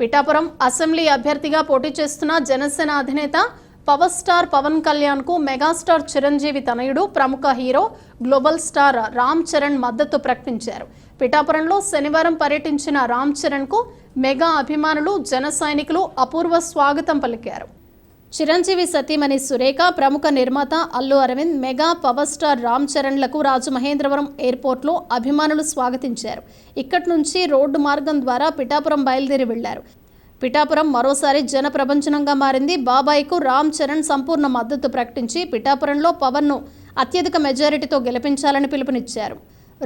Pithapuram assembly అభ్యర్థిగా పోటీ చేస్తున్న జనసేన అధినేత పవర్ స్టార్ పవన్ కళ్యాణ్కు మెగాస్టార్ చిరంజీవి తనయుడు ప్రముఖ hero global star Ram Charan మద్దతు ప్రకటించారు. పిఠాపురంలో శనివారం పర్యటించిన రామ్ చరణ్కు మెగా అభిమానులు జన సైనికులు అపూర్వ స్వాగతం పలికారు. చిరంజీవి సతీమణి సురేఖ ప్రముఖ నిర్మాత Allu Aravind mega power star Ram చరణ్లకు Rajamahendravaram ఎయిర్పోర్ట్లో అభిమానులు స్వాగతించారు. ఇక్కడి నుంచి రోడ్డు మార్గం ద్వారా పిఠాపురం బయలుదేరి వెళ్ళారు. పిఠాపురం మరోసారి జనప్రపంచనంగా మారింది. బాబాయ్కు రామ్ చరణ్ సంపూర్ణ మద్దతు ప్రకటించి పిఠాపురంలో పవన్ను అత్యధిక మెజారిటీతో గెలిపించాలని పిలుపునిచ్చారు.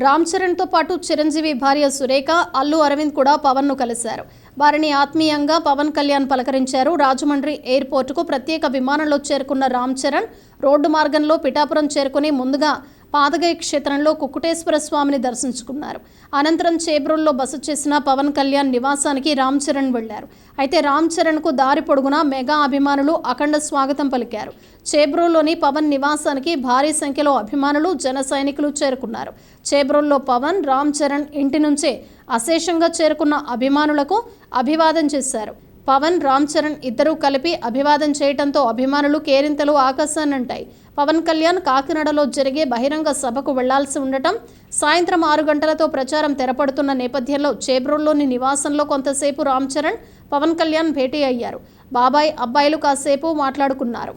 రామ్ చరణ్తో పాటు చిరంజీవి భార్య సురేఖ అల్లు అరవింద్ కూడా పవన్ను కలిశారు. వారిని ఆత్మీయంగా పవన్ కళ్యాణ్ పలకరించారు. రాజమండ్రి ఎయిర్పోర్టుకు ప్రత్యేక విమానంలో చేరుకున్న రామ్ చరణ్ రోడ్డు మార్గంలో పిఠాపురం చేరుకుని ముందుగా పాదగయ క్షేత్రంలో కుక్కుటేశ్వర స్వామిని దర్శించుకున్నారు. అనంతరం చేబ్రోల్లో బస చేసిన పవన్ కళ్యాణ్ నివాసానికి రామ్ చరణ్ వెళ్ళారు. అయితే రామ్ చరణ్కు దారి పొడుగునా మెగా అభిమానులు అఖండ స్వాగతం పలికారు. చేబ్రోల్లోని పవన్ నివాసానికి భారీ సంఖ్యలో అభిమానులు జన సైనికులు చేరుకున్నారు. చేబ్రోల్లో పవన్ రామ్ చరణ్ ఇంటి నుంచే అశేషంగా చేరుకున్న అభిమానులకు అభివాదం చేశారు. పవన్ రామ్ చరణ్ ఇద్దరూ కలిపి అభివాదం చేయటంతో అభిమానులు కేరింతలు ఆకాశాన్నంటాయి. పవన్ కళ్యాణ్ కాకినాడలో జరిగే బహిరంగ సభకు వెళ్ళాల్సి ఉండటం సాయంత్రం ఆరు గంటలతో ప్రచారం తెరపడుతున్న నేపథ్యంలో చేబ్రోల్లోని నివాసంలో కొంతసేపు రామ్ చరణ్ పవన్ కళ్యాణ్ భేటీ అయ్యారు. బాబాయ్ అబ్బాయిలు కాసేపు మాట్లాడుకున్నారు.